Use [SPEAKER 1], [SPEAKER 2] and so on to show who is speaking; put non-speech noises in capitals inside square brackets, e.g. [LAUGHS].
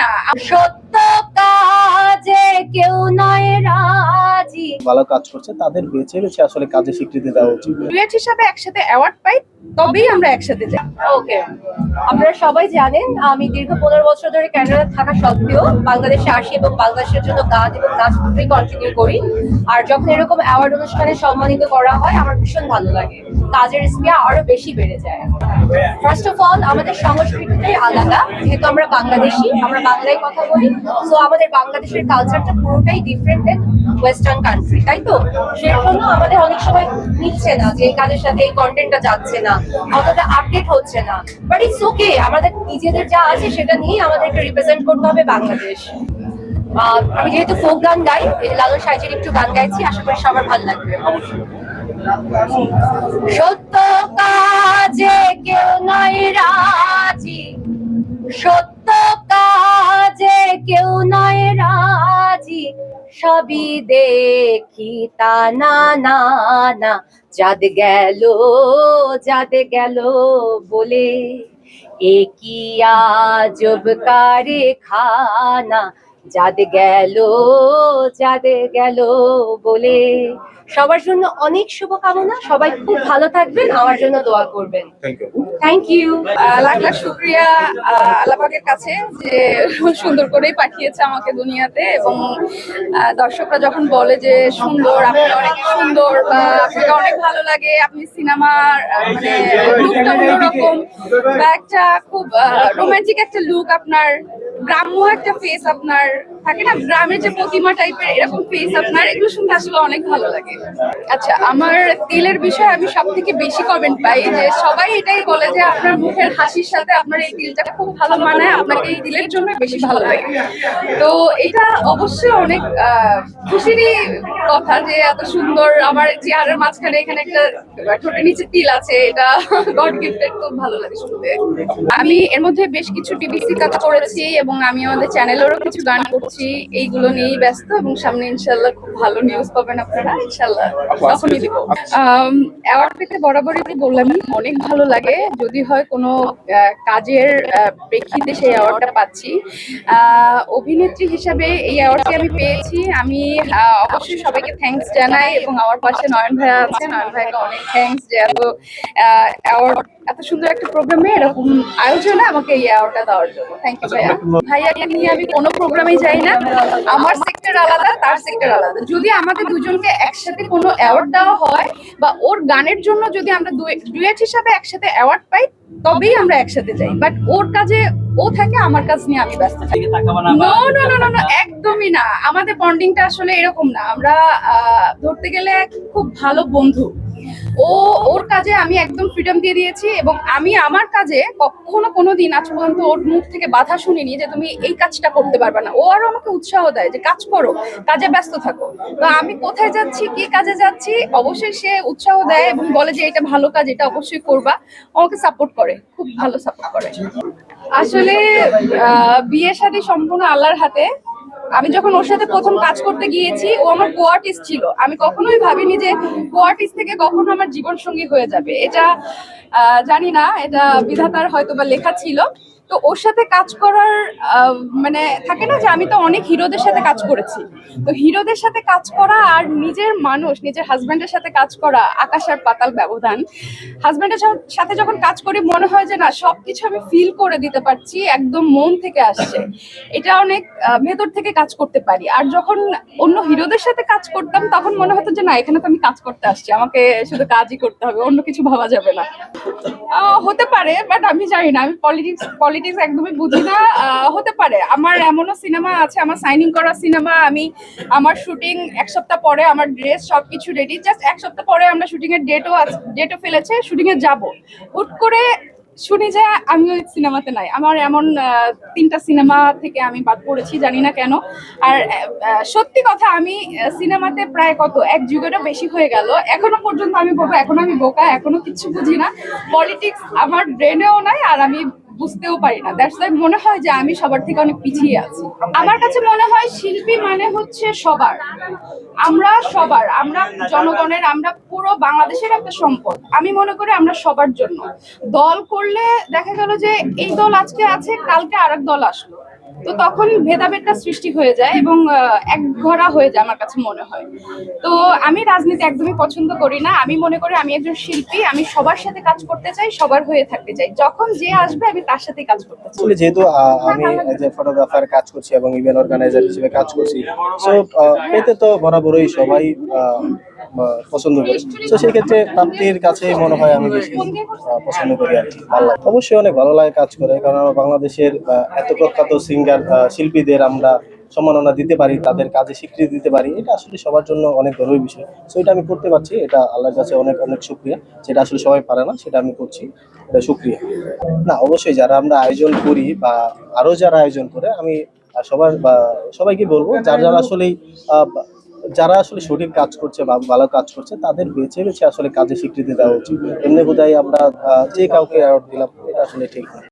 [SPEAKER 1] না।
[SPEAKER 2] সত্য কাজে কেউ নয় রাজি।
[SPEAKER 3] ভালো কাজ করছে তাদের বেছে বেছে আসলে কাজে স্বীকৃতি দেওয়া উচিত।
[SPEAKER 1] ডুয়েট হিসাবে একসাথে অ্যাওয়ার্ড পাই তবেই আমরা একসাথে যাই।
[SPEAKER 2] ওকে আপনারা সবাই জানেন আমি দীর্ঘ পনেরো বছর ধরে ক্যানাডা থাকা সত্ত্বেও বাংলাদেশে আসি এবং বাংলাদেশের জন্য গান এবং নাচ দুটোই কন্টিনিউ করি। আর যখন এরকম অ্যাওয়ার্ড অনুষ্ঠানে সম্মানিত করা হয় আমার ভীষণ ভালো লাগে। কাজের স্পিয়া আরও বেশি বেড়ে যায়। ফার্স্ট অফ অল আমাদের সংস্কৃতিটাই আলাদা যেহেতু আমরা বাংলাদেশি আমরা বাংলায় কথা বলি সো আমাদের বাংলাদেশের কালচারটা পুরোটাই ডিফারেন্ট দেন ওয়েস্টার্ন কান্ট্রি তাই তো? সেই জন্য আমাদের অনেক সময় মিলছে না যে এই কাজের সাথে এই কন্টেন্টটা যাচ্ছে না অতটা আপডেট হচ্ছে না। বাট ইটস ওকে আমাদের নিজেদের যা আছে সেটা নিয়েই আমাদেরকে রিপ্রেজেন্ট করতে হবে বাংলাদেশ। আহ, আমি যেহেতু ফোক গান গাই লালন সাইজের একটু গান গাইছি আশা করি সবার ভালো লাগবে। সত্য সবই দেখি তা না না না। যাদ গেল যাদ গেল বলে, এ আজব কারে খানা যাদ গেল যাদ গেল বলে। সবার জন্য অনেক শুভকামনা। সবাই খুব ভালো থাকবেন। আমার জন্য দোয়া করবেন। থ্যাংক ইউ
[SPEAKER 1] লাখ লাখ শুক্রিয়া আল্লাপাকের কাছে যে সুন্দর করেই পাঠিয়েছে আমাকে দুনিয়াতে এবং আহ, দর্শকরা যখন বলে যে সুন্দর আপনি অনেক সুন্দর বা আপনাকে অনেক ভালো লাগে আপনি সিনেমার মানে লুকটা অন্যরকম বা একটা খুব রোমান্টিক একটা লুক আপনার গ্রাম্য একটা ফেস আপনার থাকে না? গ্রামের যে প্রতিমা টাইপের এরকম ফেস আপনার, এগুলো শুনতে আসলে অনেক ভালো লাগে। আচ্ছা আমার তিলের বিষয়ে আমি সব থেকে বেশি কমেন্ট পাই যে সবাই এটাই বলে যে আপনার মুখের হাসির সাথে আপনার এই তিলটা খুব ভালো মানায়, আপনাকে এই তিলের জন্য বেশি ভালো লাগে। তো এটা অবশ্যই অনেক খুশিরই কথা যে এত সুন্দর আমার চেহারার মাঝখানে এখানে একটা ঠোঁটের নিচে তিল আছে, এটা [LAUGHS] গড গিফটেড খুব ভালো লাগে শুনতে। আমি এর মধ্যে বেশ কিছু টিভিসি কাজ করেছি এবং আমি আমাদের চ্যানেলেরও কিছু গান করছি এইগুলো নিয়েই ব্যস্ত এবং সামনে ইনশাল্লাহ খুব ভালো নিউজ পাবেন আপনারা ইনশাল্লাহ তখনই দিব। অ্যাওয়ার্ড পেতে বরাবরই বললামই অনেক ভালো লাগে যদি হয় কোনো কাজের প্রেক্ষিতে সেই অ্যাওয়ার্ডটা পাচ্ছি। অভিনেত্রী হিসাবে এই অ্যাওয়ার্ডটি আমি পেয়েছি আমি অবশ্যই সবাইকে থ্যাঙ্কস জানাই এবং আমার পাশে নয়ন ভাইয়া আছে নয়ন ভাইকে অনেক থ্যাঙ্কস যে এত অ্যাওয়ার্ড এত সুন্দর একটা প্রোগ্রামে এরকম আয়োজনে আমাকে এই অ্যাওয়ার্ডটা দেওয়ার জন্য। থ্যাংক ইউ ভাইয়া। ভাইয়াকে নিয়ে আমি কোনো প্রোগ্রামে যাই না। আমার সেক্টর আলাদা তার সেক্টর আলাদা। যদি আমাদের দুজনকে একসাথে কোনো অ্যাওয়ার্ড দেওয়া হয় বা ওর গানের জন্য যদি আমরা ডুয়েট হিসাবে একসাথে অ্যাওয়ার্ড পাই তবেই আমরা একসাথে যাই। বাট ওর কাজে ও থাকে আমার কাজ নিয়ে আমি ব্যস্ত থাকি। নো নো নো নো একদমই না। আমাদের বন্ডিংটা আসলে এরকম না। আমরা ধরতে গেলে খুব ভালো বন্ধু। ও ওর কাজে আমি একদম ফ্রিডম দিয়ে দিয়েছি এবং আমি আমার কাজে কখনো কোনো দিন আজ পর্যন্ত ওর মুখ থেকে বাধা শুনিনি যে তুমি এই কাজটা করতে পারবে না। ও আরও আমাকে উৎসাহ দেয় যে, কাজ করো, কাজে ব্যস্ত থাকো। তো আমি কোথায় যাচ্ছি, কি কাজে যাচ্ছি, অবশ্যই সে উৎসাহ দেয় এবং বলে যে, এটা ভালো কাজ, এটা অবশ্যই করবা। আমাকে সাপোর্ট করে, খুব ভালো সাপোর্ট করে। আসলে বিয়ে শাদী সম্পূর্ণ আল্লাহর হাতে। আমি যখন ওর সাথে প্রথম কাজ করতে গিয়েছি, ও আমার কো আর্টিস্ট ছিল। আমি কখনোই ভাবিনি যে কো আর্টিস্ট থেকে কখনো আমার জীবন সঙ্গী হয়ে যাবে। এটা জানি না, এটা বিধাতার হয়তো বা লেখা ছিল। তো ওর সাথে কাজ করার মানে থাকে না যে আমি তো অনেক হিরোদের সাথে কাজ করেছি। তো হিরোদের সাথে কাজ করা আর নিজের মানুষ, নিজের হাজব্যান্ডের সাথে কাজ করা আকাশ আর পাতাল ব্যবধান। হাজব্যান্ডের সাথে যখন কাজ করি, মনে হয় যে না, সবকিছু আমি ফিল করে দিতে পারছি, একদম মন থেকে আসছে। এটা অনেক ভেতর থেকে কাজ করতে পারি। আর যখন অন্য হিরোদের সাথে কাজ করতাম, তখন মনে হতো যে, না, এখানে তো আমি কাজ করতে আসছি। আমাকে শুধু কাজই করতে হবে, অন্য কিছু ভাবা যাবে না। হতে পারে, বাট আমি জানি না, আমি পলিটিক্স পলিটিক্স একদমই বুঝি না। হতে পারে, আমার এমনও সিনেমা আছে, আমার সাইনিং করা সিনেমা, আমি আমার শুটিং এক সপ্তাহ পরে আমার ড্রেস সবকিছু রেডি জাস্ট এক সপ্তাহ পরে আমরা শুটিং এর ডেটও ডেটও ফেলেছে শুটিং এ যাব। হুট করে শুনি যে আমি ওই সিনেমাতে নাই। আমার এমন তিনটা সিনেমা থেকে আমি বাদ পড়েছি, জানি না কেন। আর সত্যি কথা, আমি সিনেমাতে প্রায় কত, এক যুগেরও বেশি হয়ে গেল। এখনও পর্যন্ত আমি বলব, এখনও আমি বোকা, এখনও কিছু বুঝি না। পলিটিক্স আমার ব্রেনেও নাই, আর আমি বুঝতেও পারি না। দ্যাটস দ্য মনে হয় যে আমি সবার থেকে অনেক পিছিয়ে আছি। আমার কাছে মনে হয় শিল্পী মানে হচ্ছে সবার। আমরা সবার, আমরা জনগণের, আমরা পুরো বাংলাদেশের একটা সম্পদ। আমি মনে করি আমরা সবার জন্য। দল করলে দেখা গেল যে এই দল আজকে আছে, কালকে আরেক দল আসলো। তো তখন ভেদাভেদটা সৃষ্টি হয়ে যায় এবং এক ঘরা হয়ে যায় আমার কাছে মনে হয়। তো আমি রাজনীতি একদমই পছন্দ করি না। আমি মনে করি আমি একজন শিল্পী, আমি সবার সাথে কাজ করতে চাই, সবার হয়ে থাকতে চাই। যখন যে আসবে, আমি তার সাথেই কাজ করতে চাই।
[SPEAKER 3] যেহেতু আমি এ ফটোগ্রাফার কাজ করছি এবং ইভেন্ট অর্গানাইজার হিসেবে কাজ করছি সো এতে তো বরাবরই সবাই পছন্দ করি। তো সেই ক্ষেত্রে প্রাপ্তির কাছে মনে হয় আমি বেশি পছন্দ করি আর কি। ভালো লাগে। অবশ্যই অনেক ভালো লাগে কাজ করে, কারণ আমরা বাংলাদেশের এত প্রখ্যাত সিঙ্গার শিল্পীদের আমরা সম্মাননা দিতে পারি, তাদের কাজে স্বীকৃতি দিতে পারি। এটা আসলে সবার জন্য অনেক গর্বের বিষয়। সো এটা আমি করতে পারছি। এটা আল্লাহর কাছে অনেক অনেক শুক্রিয়া। যেটা আসলে সবাই পারে না, সেটা আমি করছি। এটা শুক্রিয়া। না, অবশ্যই যারা আমরা আয়োজন করি বা আরও যারা আয়োজন করে, আমি সবার বা সবাইকে বলব, যারা যারা আসলে যারা আসলে সঠিক কাজ করছে বা ভালো কাজ করছে, তাদের বেছে বেছে আসলে কাজে স্বীকৃতি দেওয়া উচিত। এমনি বোধহয় আমরা যে কাউকে অ্যাওয়ার্ড দিলাম, এটা আসলে ঠিক না।